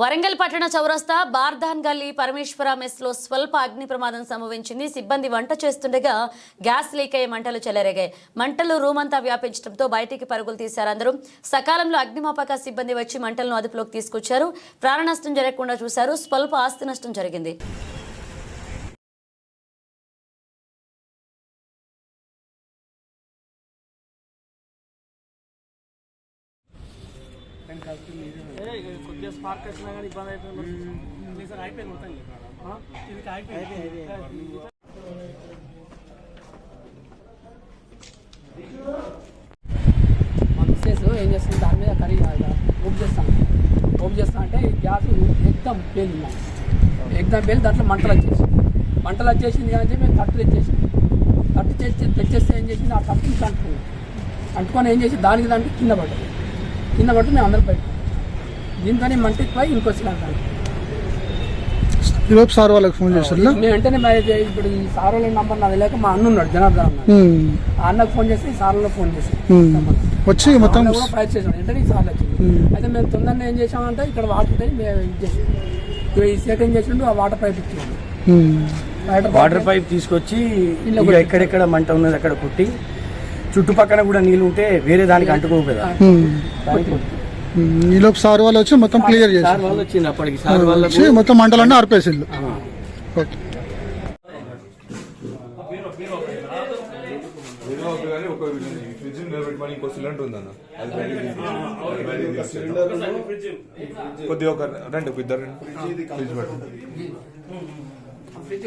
వరంగల్ పట్టణ చౌరస్తా బార్దాన్ గల్లీ పరమేశ్వర మెస్లో స్వల్ప అగ్ని ప్రమాదం సంభవించింది. సిబ్బంది వంట చేస్తుండగా గ్యాస్ లీక్ అయ్యే మంటలు చెలరేగాయి. మంటలు రూమ్ అంతా వ్యాపించడంతో బయటికి పరుగులు తీశారు అందరూ. సకాలంలో అగ్నిమాపక సిబ్బంది వచ్చి మంటలను అదుపులోకి తీసుకొచ్చారు. ప్రాణ నష్టం జరగకుండా చూశారు. స్వల్ప ఆస్తి నష్టం జరిగింది. కొద్దిగా స్పార్క్ వచ్చినా కానీ ఇబ్బంది అవుతుంది సార్ అయిపోయింది మొత్తం ఆ? ఇది అయిపోయింది. ఏం చేస్తుంది? దాని మీద కర్రీ ఓప్ చేస్తాను ఓప్ చేస్తా అంటే. గ్యాస్ ఎగ్దం పేలింది ఎగ్దం పేలి దాంట్లో మంటలు వచ్చేసి మంటలు వచ్చేసింది కానీ మేము తట్టు తెచ్చేసి తట్టు తెచ్చి తెచ్చేస్తే ఏం చేసింది? ఆ తట్టు ఇట్లా అంటుకుంది అంటుకొని ఏం చేసి దానికి దానికి కింద పడ్డది కింద పట్టి మేము అందరం బయట దీంతోనే మంట ఎక్కువ ఇంకొచ్చినాం కానీ ఈరోజు సార్ వాళ్ళకి ఫోన్ చేశారు మేము వెంటనే ఇప్పుడు ఈ సారోల నంబర్ నాది లేక మా అన్న ఉన్నాడు జనార్దన్ అన్న. ఆ అన్నకు ఫోన్ చేసి ఈ సార్లో ఫోన్ చేసి వచ్చి మొత్తం ఫైర్ చేసాం వెంటనే ఈ సార్లు వచ్చింది అయితే మేము తొందరగా ఏం చేసామంటే ఇక్కడ వాటర్ ఉంటాయి మేము ఇది చేసాం ఇక ఈ సెకండ్ చేసిండు ఆ వాటర్ పైప్ ఇచ్చిండు. వాటర్ వాటర్ పైప్ తీసుకొచ్చి ఇక ఎక్కడెక్కడ మంట ఉన్నది అక్కడ కుట్టి చుట్టుపక్కల కూడా నీళ్ళు ఉంటే వేరే దానికి అంటుకోవు కదా. ఉమ్. ఉమ్. ఈలోపు సార్ వాళ్ళు వచ్చి మొత్తం క్లియర్ సార్ చేశారు. వాళ్ళు వచ్చింది అప్పటికి. సార్ వాళ్ళకు వచ్చి మొత్తం మంటలన్నీ ఆర్పేసిండు ఓకే. ఏదో ఒక కానీ ఒక ఫ్రిడ్జ్ నిలబెట్టుకొని ఇంకో సిలిండర్ ఉందన్న అది బయటికి తీసి- అది బయటికి తీసుకొచ్చాను. కొద్దిగా ఒక రండి ఒక ఇద్దరు రండి. ఫ్రిడ్జ్